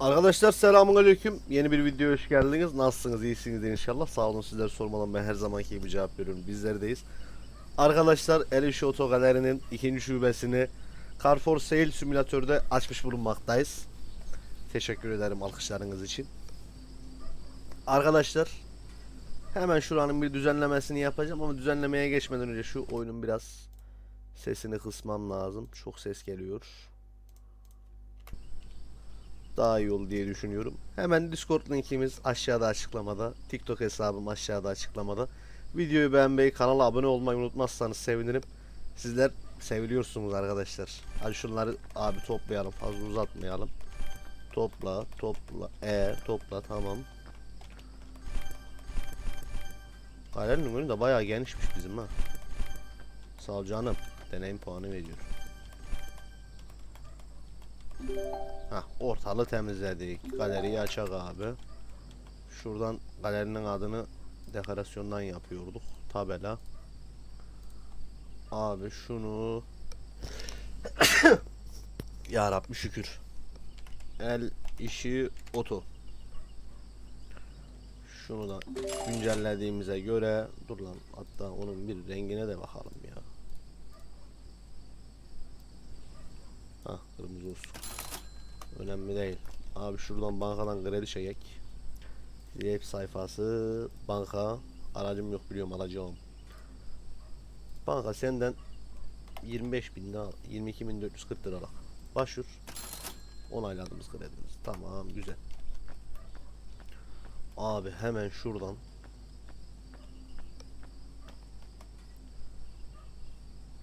Arkadaşlar selamun aleyküm. Yeni bir videoya hoş geldiniz. Nasılsınız? İyisinizdir inşallah. Sağ olun sizler sormadan ben her zamanki gibi cevap veriyorum. Bizlerdeyiz. Arkadaşlar El İşi Oto Galeri'nin ikinci şubesini Carrefour Sale Simülatör'de açmış bulunmaktayız. Teşekkür ederim alkışlarınız için. Arkadaşlar hemen şuranın bir düzenlemesini yapacağım ama düzenlemeye geçmeden önce şu oyunun biraz sesini kısmam lazım. Çok ses geliyor daha iyi olur diye düşünüyorum. Hemen Discord linkimiz aşağıda açıklamada. TikTok hesabım aşağıda açıklamada. Videoyu beğenmeyi, kanala abone olmayı unutmazsanız sevinirim. Sizler seviliyorsunuz arkadaşlar. Hadi şunları abi toplayalım. Fazla uzatmayalım. Topla, topla. E, topla tamam. Galerinin önü de bayağı genişmiş bizim ha. Sağ ol canım. Deneyim puanı veriyor. Hah, ortalığı temizledik. Galeriyi açak abi. Şuradan galerinin adını dekorasyondan yapıyorduk. Tabela. Abi şunu Ya Rabbi şükür. El işi oto. Şunu da güncellediğimize göre dur lan hatta onun bir rengine de bakalım Hah kırmızı olsun. Önemli değil. Abi şuradan bankadan kredi çekek. Web sayfası banka aracım yok biliyorum alacağım. Banka senden 25 bin lira 22.440 lira bak. Başvur. Onayladığımız kredimiz. Tamam güzel. Abi hemen şuradan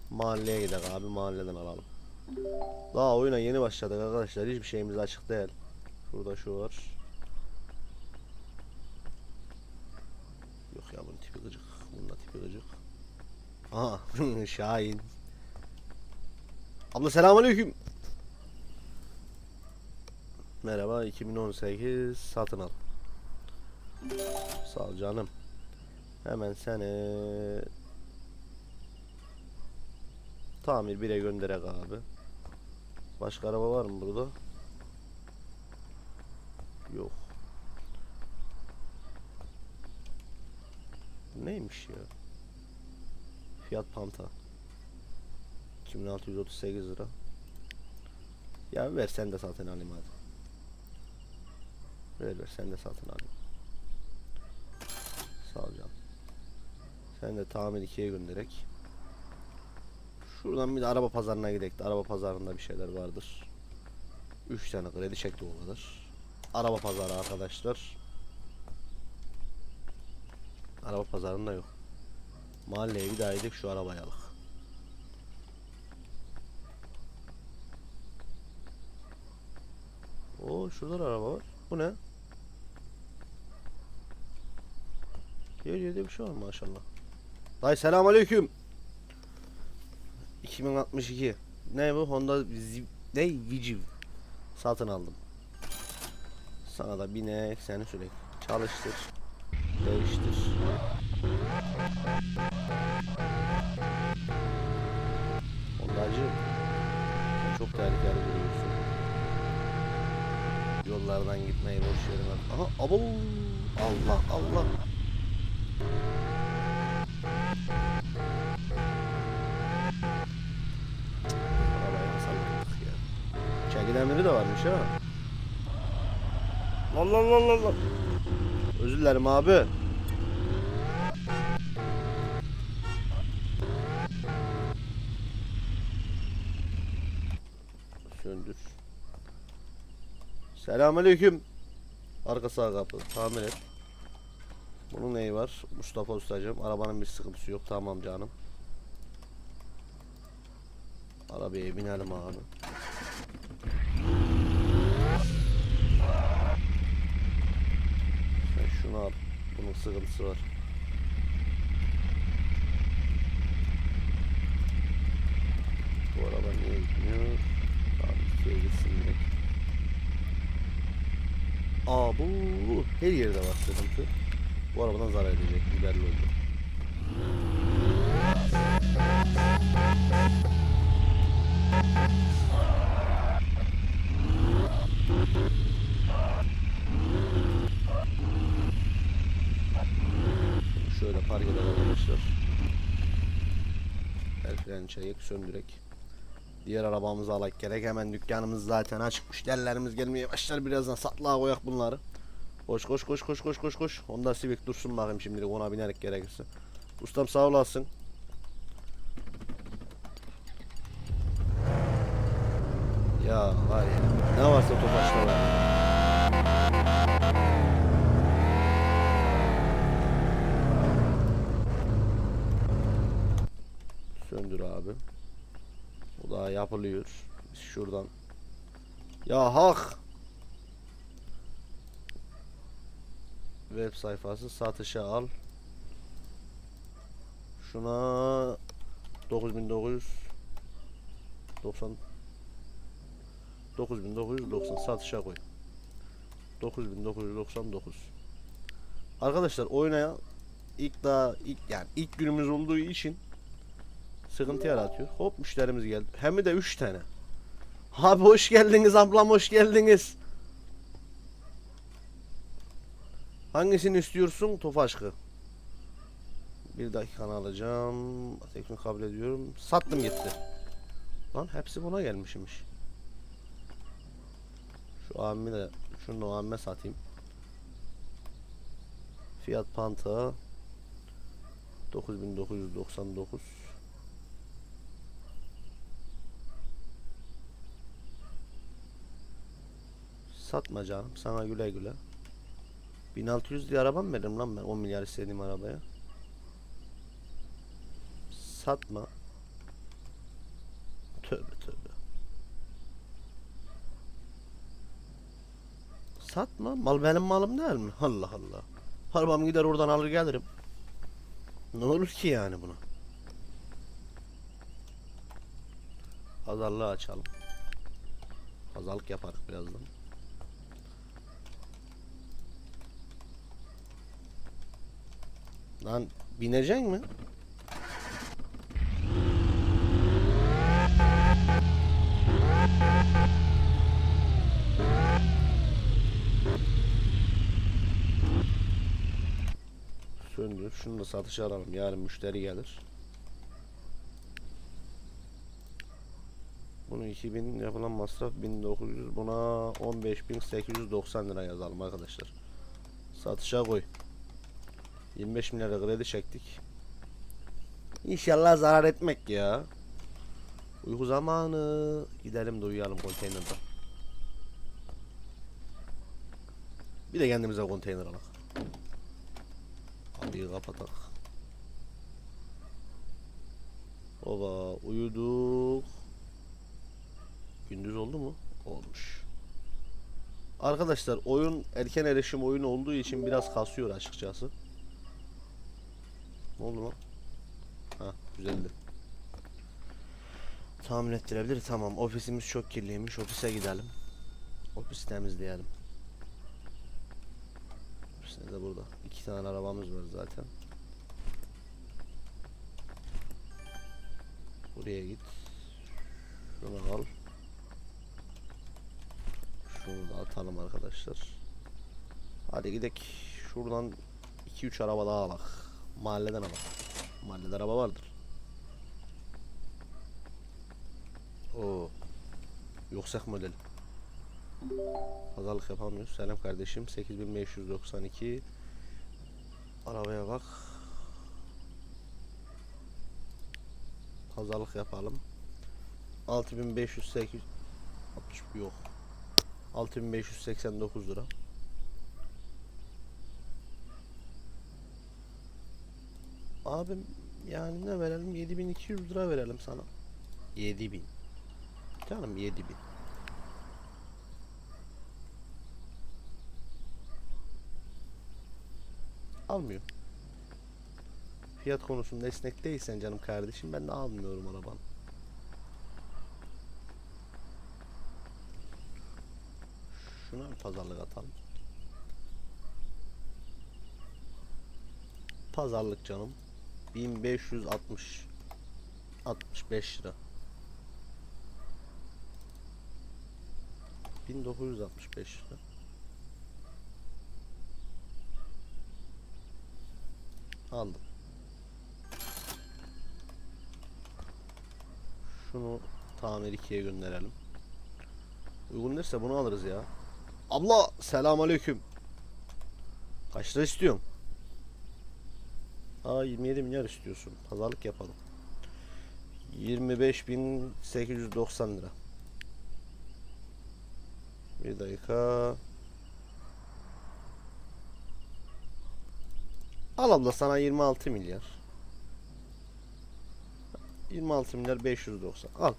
Mahalleye gidelim abi mahalleden alalım. Daha oyuna yeni başladık arkadaşlar. Hiçbir şeyimiz açık değil. Şurada şu var. Yok ya bunun tipi gıcık. Bunun tipi gıcık. Aha Şahin. Abla selamünaleyküm. Merhaba 2018 satın al. Sağ ol canım. Hemen seni tamir 1'e gönderek abi. Başka araba var mı burada? Yok. Neymiş ya? Fiyat Panta. 2638 lira. Ya ver sen de satın alayım hadi. Ver ver sen de satın alayım. Sağ ol canım. Sen de tamir 2'ye gönderek. Şuradan bir de araba pazarına gidelim. Araba pazarında bir şeyler vardır. 3 tane kredi çekti o kadar. Araba pazarı arkadaşlar. Araba pazarında yok. Mahalleye bir daha gidip şu arabayı alık. Oo şurada da araba var. Bu ne? Yer yerde bir şey var maşallah. Dayı selamünaleyküm. 2062. Ne bu? Honda Ziv ne? Vigiv. Satın aldım. Sana da binek seni sürekli çalıştır. Değiştir. Hondacı. Çok tehlikeli duruyorsun. Yollardan gitmeyi boş yere bak. Aha abo. Allah Allah. Çekil emri de varmış ha. Allah Allah Allah Allah. Özür dilerim abi. Söndür. Selamünaleyküm. Arka sağ kapı. Tamir et. Bunun neyi var? Mustafa Ustacığım. Arabanın bir sıkıntısı yok. Tamam canım. Arabaya binelim abi. Şunu al. Bunun sıkıntısı var. Bu araba niye gitmiyor? Abi ikiye gitsin direkt. Aa bu her yerde var sıkıntı. Bu arabadan zarar edecek. Biberli oldu. Şöyle park edelim arkadaşlar. El freni çek, söndürek. Diğer arabamızı alak gerek. Hemen dükkanımız zaten açık. Müşterilerimiz gelmeye başlar. Birazdan satlığa koyak bunları. Koş koş koş koş koş koş koş. Honda Civic dursun bakayım şimdilik ona binerek gerekirse. Ustam sağ olasın. Ya var ya. Ne varsa topaçla. Yapılıyor. Şuradan. Ya hak. Web sayfası satışa al. Şuna 9990 9990 satışa koy. 9999 Arkadaşlar oyuna ilk daha ilk yani ilk günümüz olduğu için sıkıntı yaratıyor. Hop müşterimiz geldi. Hem de 3 tane. Abi hoş geldiniz ablam hoş geldiniz. Hangisini istiyorsun? Tofaşkı. Bir dakikanı alacağım. Tekrar kabul ediyorum. Sattım gitti. Lan hepsi buna gelmişmiş. Şu abimi de şunu o abime satayım. Fiyat Panta 9999 Satma canım sana güle güle. 1600 diye araba mı veririm lan ben? 10 milyar istediğim arabaya. Satma. Tövbe tövbe. Satma. Mal benim malım değil mi? Allah Allah. Arabamı gider oradan alır gelirim. Ne olur ki yani buna? Pazarlığı açalım. Pazarlık yaparız birazdan Lan binecek mi? Söndür. Şunu da satışa alalım. Yarın müşteri gelir. Bunun 2000 yapılan masraf 1900. Buna 15890 lira yazalım arkadaşlar. Satışa koy. 25 milyara kredi çektik. İnşallah zarar etmek ya. Uyku zamanı. Gidelim de uyuyalım konteynerde. Bir de kendimize konteyner alalım. Abi kapatak. Baba uyuduk. Gündüz oldu mu? Olmuş. Arkadaşlar oyun erken erişim oyun olduğu için biraz kasıyor açıkçası. Ne oldu lan? Ha güzeldi. Tahmin ettirebilir. Tamam. Ofisimiz çok kirliymiş. Ofise gidelim. Ofis temizleyelim. Ofiste de burada. İki tane arabamız var zaten. Buraya git. Şunu al. Şunu da atalım arkadaşlar. Hadi gidelim. Şuradan 2-3 araba daha alak. Mahalleden alak. Mahallede araba vardır. Oo. Yoksak model. Pazarlık yapamıyoruz. Selam kardeşim. 8592. Arabaya bak. Pazarlık yapalım. 6508 60 yok. 6589 lira. Abim yani ne verelim? 7200 lira verelim sana. 7000. Canım 7000. Almıyor. Fiyat konusunda esnek değilsen canım kardeşim ben de almıyorum arabanı. Şuna bir pazarlık atalım. Pazarlık canım. 1560 65 lira. 1965 lira. Aldım. Şunu tamir 2'ye gönderelim. Uygun derse bunu alırız ya. Abla selamünaleyküm. Kaç lira istiyorsun? Aa 27 milyar istiyorsun. Pazarlık yapalım. 25.890 lira. Bir dakika. Al abla sana 26 milyar. 26 milyar 590. Al.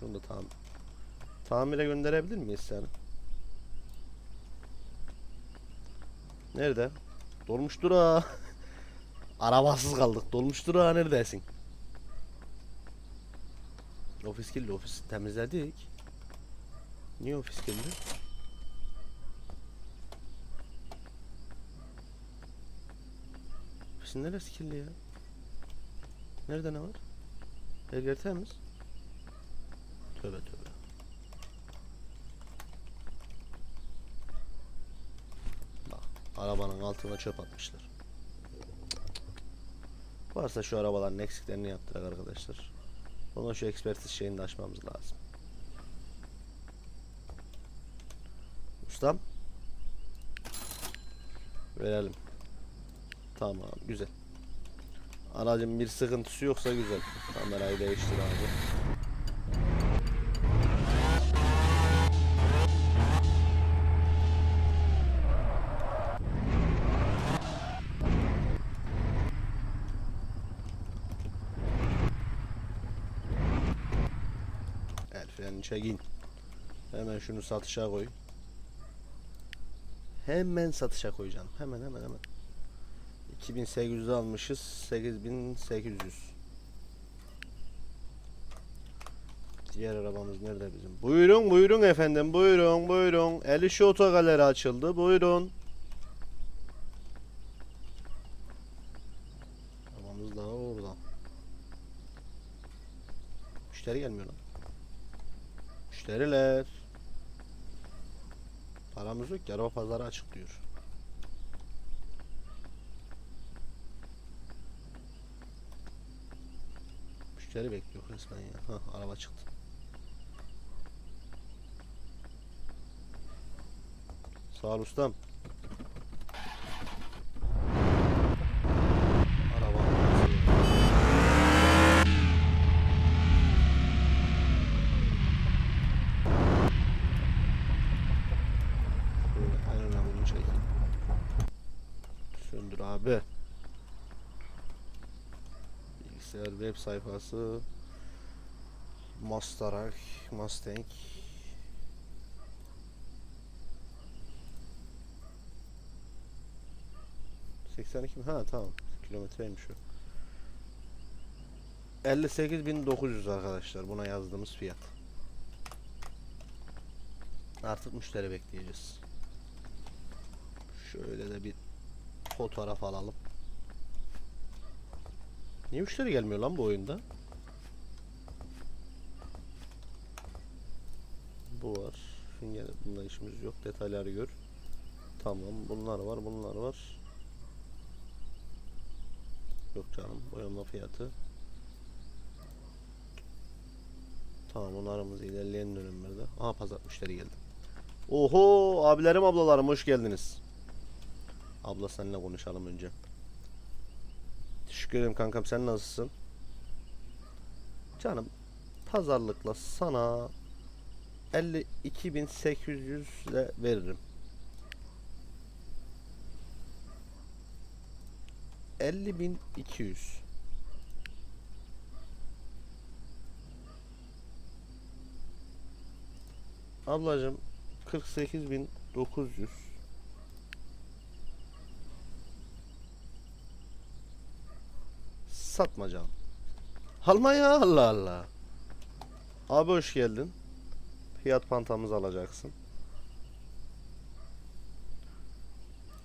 Şunu da tam tamire gönderebilir miyiz seni? Nerede? Dolmuş durağı. Arabasız kaldık. Dolmuş durağı neredesin? Ofis kirli ofis temizledik. Niye ofis kirli? Ofisin neresi kirli ya? Nerede ne var? Her yer temiz. Tövbe tövbe. Bak arabanın altına çöp atmışlar. Varsa şu arabaların eksiklerini yaptırak arkadaşlar. Ona şu ekspertiz şeyini de açmamız lazım. Ustam. Verelim. Tamam güzel. Aracın bir sıkıntısı yoksa güzel. Kamerayı değiştir abi. El freni çekin. Hemen şunu satışa koy. Hemen satışa koyacağım. Hemen hemen hemen. 2800 almışız. 8800. Diğer arabamız nerede bizim? Buyurun buyurun efendim buyurun buyurun. Elişi otogaleri açıldı buyurun. Arabamız daha orada. Müşteri gelmiyor lan. Müşteriler. Paramız yok ki araba pazarı açık diyor. Müşteri bekliyor resmen ya. Hah araba çıktı. Sağ ol ustam. Araba. Şöyle en önemli şey. Söndür abi. Bilgisayar web sayfası Mustang Mustang Seksen iki mi? Ha tamam. Kilometreymiş o. 58.900 arkadaşlar buna yazdığımız fiyat. Artık müşteri bekleyeceğiz. Şöyle de bir fotoğraf alalım. Niye müşteri gelmiyor lan bu oyunda? Bu var. Finger bununla işimiz yok. Detayları gör. Tamam. Bunlar var. Bunlar var. Yok canım. Boyama fiyatı. Tamam onarımız ilerleyen dönemlerde. Aha pazar müşteri geldi. Oho abilerim ablalarım hoş geldiniz. Abla seninle konuşalım önce. Teşekkür ederim kankam sen nasılsın? Canım pazarlıkla sana 52.800 ile veririm. 50.200 Ablacım 48.900 Satma canım. Alma ya Allah Allah. Abi hoş geldin. Fiyat pantamızı alacaksın.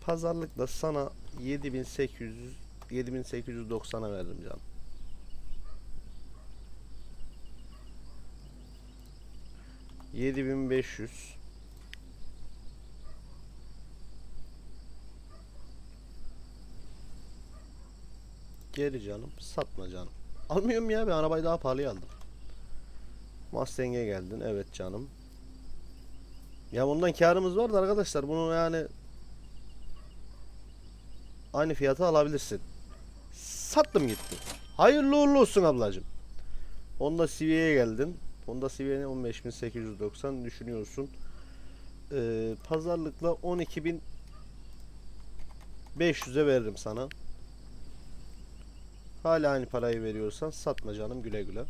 Pazarlıkla sana 7800 7890'a verdim canım. Yedi bin beş yüz. Geri canım. Satma canım. Almıyorum ya ben arabayı daha pahalıya aldım. Mustang'e geldin. Evet canım. Ya bundan karımız var da arkadaşlar bunu yani aynı fiyata alabilirsin. Sattım gitti. Hayırlı uğurlu olsun ablacım. Honda Civic'e geldin. Honda Civic'e 15.890 düşünüyorsun. Ee, pazarlıkla 12.500'e veririm sana. Hala aynı parayı veriyorsan satma canım güle güle.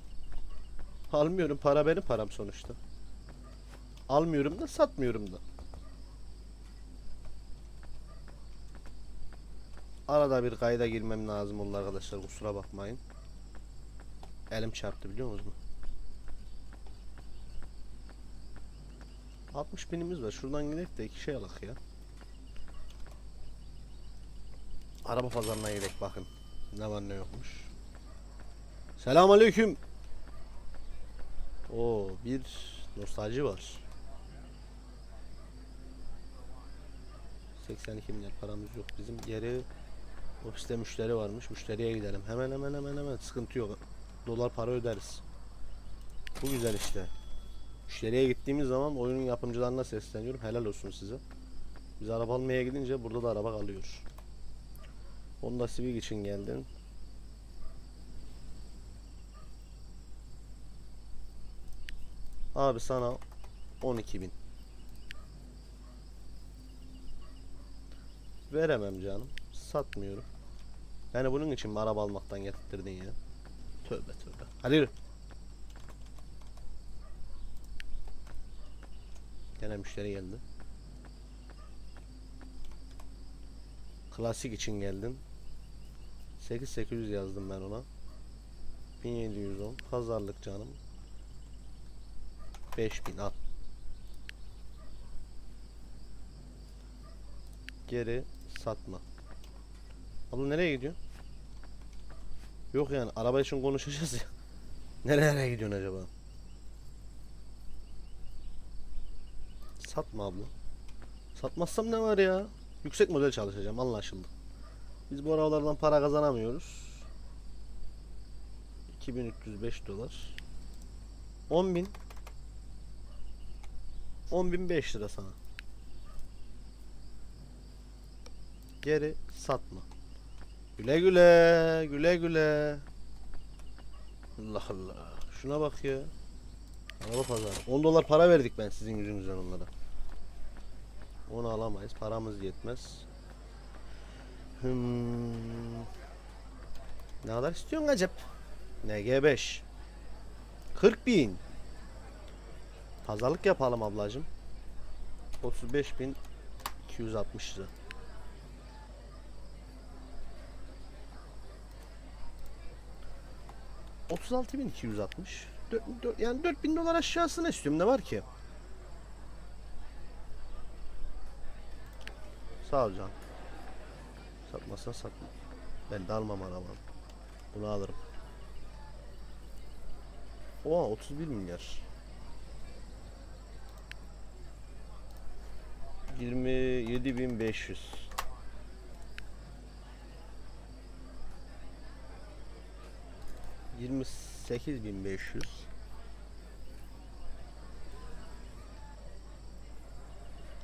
Almıyorum para benim param sonuçta. Almıyorum da satmıyorum da. Arada bir kayda girmem lazım oldu arkadaşlar kusura bakmayın. Elim çarptı biliyor musunuz? 60 binimiz var. Şuradan gidelim de iki şey alak ya. Araba pazarına gidelim bakın. Ne var ne yokmuş. Selamünaleyküm. Oo bir nostalji var. 82 milyar paramız yok. Bizim geri ofiste müşteri varmış. Müşteriye gidelim. Hemen hemen hemen hemen sıkıntı yok. Dolar para öderiz. Bu güzel işte. Müşteriye gittiğimiz zaman oyunun yapımcılarına sesleniyorum. Helal olsun size. Biz araba almaya gidince burada da araba kalıyor. Honda Civic için geldin. Abi sana 12.000 Veremem canım. Satmıyorum. Yani bunun için mi araba almaktan getirdin ya? Tövbe tövbe. Hadi yürü. Gene müşteri geldi. Klasik için geldin. 8800 yazdım ben ona. 1710 pazarlık canım. 5000 al. Geri satma. Abla nereye gidiyorsun? Yok yani araba için konuşacağız ya. Nereye gidiyorsun acaba? Satma abla. Satmazsam ne var ya? Yüksek model çalışacağım anlaşıldı. Biz bu arabalardan para kazanamıyoruz. 2305 dolar. 10.000 10.005 lira sana. Geri satma. Güle güle, güle güle. Allah Allah. Şuna bak ya. Araba pazarı. 10 dolar para verdik ben sizin yüzünüzden onlara. Onu alamayız. Paramız yetmez. Hmm. Ne kadar istiyorsun acep? NG5. 40 bin. Pazarlık yapalım ablacım. 35 bin 260 lira. Bin iki yüz altmış. Yani dört bin dolar aşağısına istiyorum. Ne var ki? Sağ ol can. Satmazsan satma. Ben de almam arabamı. Bunu alırım. Oha 31 milyar. 27.500 28.500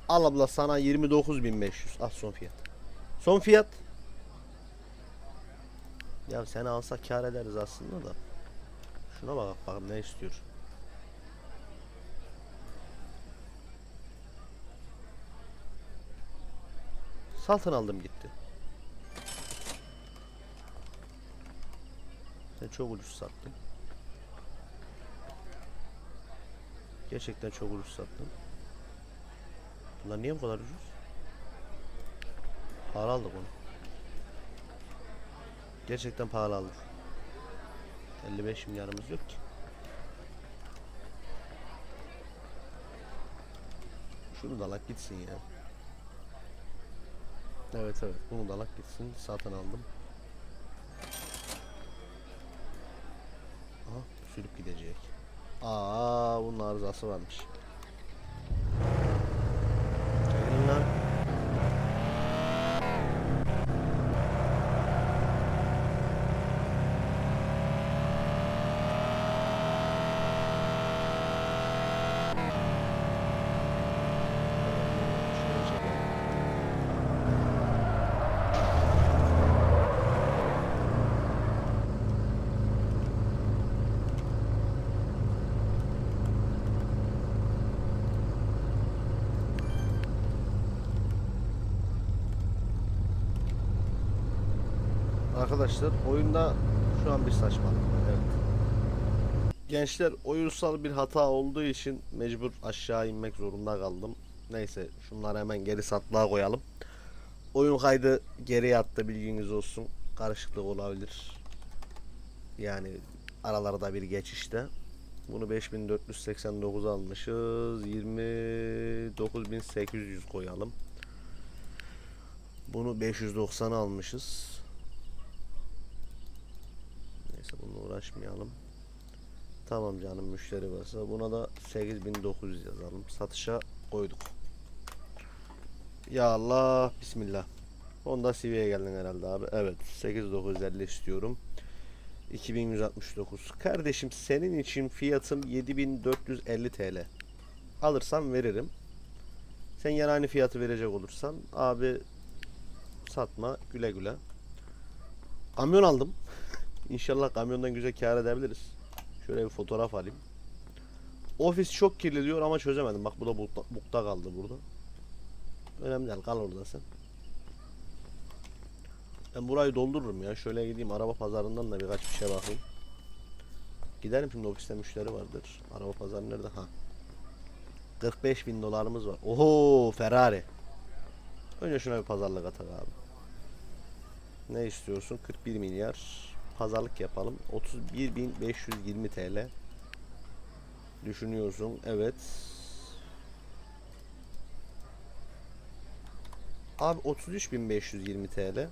Al abla sana 29.500 Al son fiyat Son fiyat Ya seni alsak kar ederiz aslında da Şuna bak bakalım ne istiyor Satın aldım gitti. Sen çok ucuz sattın. Gerçekten çok ucuz sattın. Bunlar niye bu kadar ucuz? Pahalı aldık onu. Gerçekten pahalı aldık. 55 milyarımız yok ki. Şunu da alak gitsin ya. Evet evet bunu da alak gitsin satın aldım. Aha sürüp gidecek. Aa bunun arızası varmış. Çekilin lan. Arkadaşlar oyunda şu an bir saçmalık var. Evet. Gençler oyunsal bir hata olduğu için mecbur aşağı inmek zorunda kaldım. Neyse şunları hemen geri satlığa koyalım. Oyun kaydı geriye attı bilginiz olsun. Karışıklık olabilir. Yani aralarda bir geçişte. Bunu 5489 almışız. 29800 koyalım. Bunu 590 almışız. Neyse bununla uğraşmayalım. Tamam canım müşteri varsa buna da 8900 yazalım. Satışa koyduk. Ya Allah bismillah. Onda CV'ye geldin herhalde abi. Evet 8950 istiyorum. 2169. Kardeşim senin için fiyatım 7450 TL. Alırsam veririm. Sen yine aynı fiyatı verecek olursan abi satma güle güle. Kamyon aldım. İnşallah kamyondan güzel kâr edebiliriz. Şöyle bir fotoğraf alayım. Ofis çok kirli diyor ama çözemedim. Bak bu da bukta kaldı burada. Önemli değil kal orada sen. Ben burayı doldururum ya. Şöyle gideyim araba pazarından da birkaç bir şey bakayım. Gidelim şimdi ofiste müşteri vardır. Araba pazarı nerede? Ha. 45 bin dolarımız var. Oho Ferrari. Önce şuna bir pazarlık atak abi. Ne istiyorsun? 41 milyar. Pazarlık yapalım. 31.520 TL. Düşünüyorsun. Evet. Abi 33.520 TL.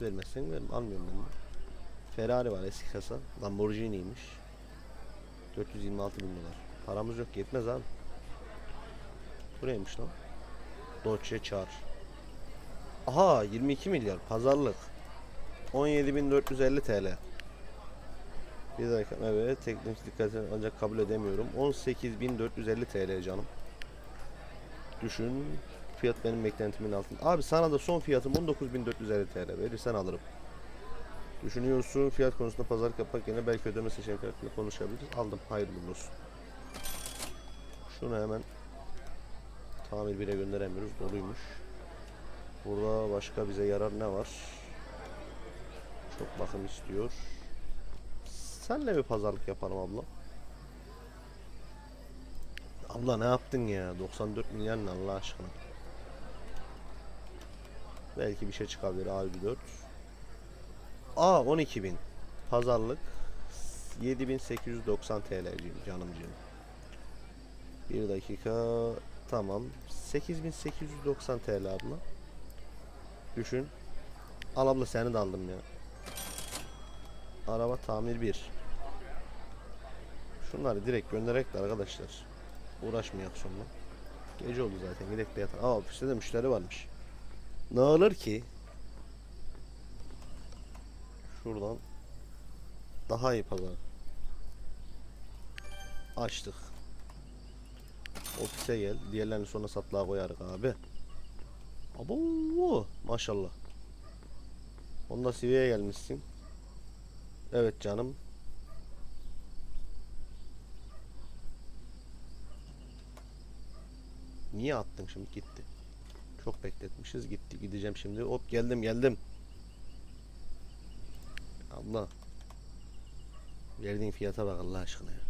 Vermezsen verim. Almıyorum ben. Ferrari var eski kasa. Lamborghini'ymiş. 426 bin dolar. Paramız yok yetmez abi. Bu neymiş lan? Dodge Char. Aha 22 milyar pazarlık. 17.450 TL. Bir dakika evet teknik dikkatini ancak kabul edemiyorum. 18.450 TL canım. Düşün. Fiyat benim beklentimin altında. Abi sana da son fiyatım 19.450 TL. Verirsen alırım. Düşünüyorsun fiyat konusunda pazarlık yapmak yerine belki ödeme seçenekleri hakkında konuşabiliriz. Aldım. Hayırlı olsun. Şunu hemen tamir bire gönderemiyoruz. Doluymuş. Burada başka bize yarar ne var? Çok bakım istiyor. Senle bir pazarlık yapalım abla. Abla ne yaptın ya? 94 milyar ne Allah aşkına? Belki bir şey çıkabilir Audi 4. Aa 12 bin. Pazarlık 7890 TL diyorum canımcığım. Bir dakika. Tamam. 8890 TL abla. Düşün. Al abla seni de aldım ya. Araba tamir 1. Şunları direkt gönderek de arkadaşlar. Uğraşmayak sonra. Gece oldu zaten. Gidek de yatar. Aa ofiste de müşteri varmış. Ne olur ki? Şuradan daha iyi pazar. Açtık. Ofise gel. Diğerlerini sonra satlığa koyarız abi. Abo maşallah. Onda CV'ye gelmişsin. Evet canım. Niye attın şimdi gitti. Çok bekletmişiz gitti gideceğim şimdi. Hop geldim geldim. Abla. Verdiğin fiyata bak Allah aşkına ya.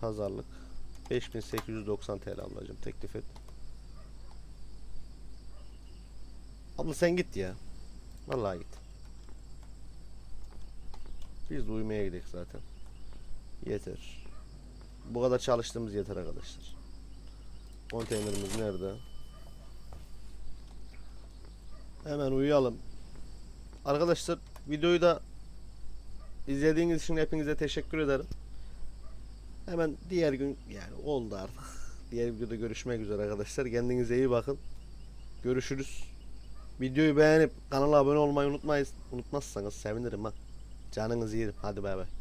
Pazarlık. 5890 TL ablacığım teklif et. Abla sen git ya. Vallahi git. Biz de uyumaya gidelim zaten. Yeter. Bu kadar çalıştığımız yeter arkadaşlar. Konteynerimiz nerede? Hemen uyuyalım. Arkadaşlar videoyu da izlediğiniz için hepinize teşekkür ederim. Hemen diğer gün yani oldu artık. Diğer videoda görüşmek üzere arkadaşlar. Kendinize iyi bakın. Görüşürüz. Videoyu beğenip kanala abone olmayı unutmayız. Unutmazsanız sevinirim ha. Canınızı yerim. Hadi bay bay.